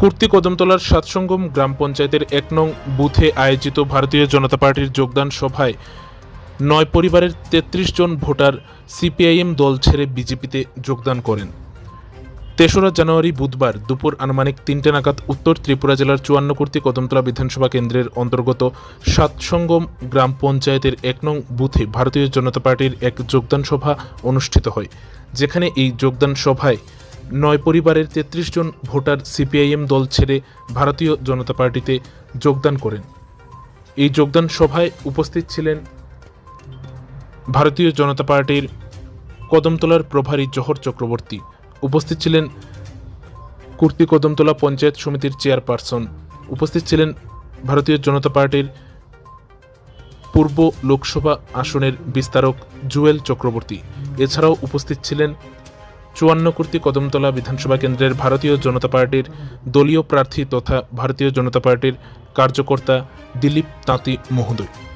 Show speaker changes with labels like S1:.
S1: কুর্তি কদমতলার সাতসঙ্গম গ্রাম পঞ্চায়েতের এক নং বুথে আয়োজিত ভারতীয় জনতা পার্টির যোগদান সভায় নয় পরিবারের তেত্রিশ জন ভোটার সিপিআইএম দল ছেড়ে বিজেপিতে যোগদান করেন। তেসরা জানুয়ারি বুধবার দুপুর আনুমানিক তিনটে নাগাদ উত্তর ত্রিপুরা জেলার চুয়ান্ন কুর্তি কদমতলা বিধানসভা কেন্দ্রের অন্তর্গত সাতসঙ্গম গ্রাম পঞ্চায়েতের এক নং বুথে ভারতীয় জনতা পার্টির এক যোগদান সভা অনুষ্ঠিত হয়, যেখানে এই যোগদান সভায় নয় পরিবারের তেত্রিশ জন ভোটার সিপিআইএম দল ছেড়ে ভারতীয় জনতা পার্টিতে যোগদান করেন। এই যোগদান সভায় উপস্থিত ছিলেন ভারতীয় জনতা পার্টির কদমতলার প্রভারী জহর চক্রবর্তী। উপস্থিত ছিলেন কুর্তি কদমতলা পঞ্চায়েত সমিতির চেয়ারপারসন। উপস্থিত ছিলেন ভারতীয় জনতা পার্টির পূর্ব লোকসভা আসনের বিস্তারক জুয়েল চক্রবর্তী। এছাড়াও উপস্থিত ছিলেন চুয়ান্ন কুর্তি কদমতলা বিধানসভা কেন্দ্রের ভারতীয় জনতা পার্টির দলীয় প্রার্থী তথা ভারতীয় জনতা পার্টির কার্যকর্তা দিলীপ তাঁতি মহোদয়।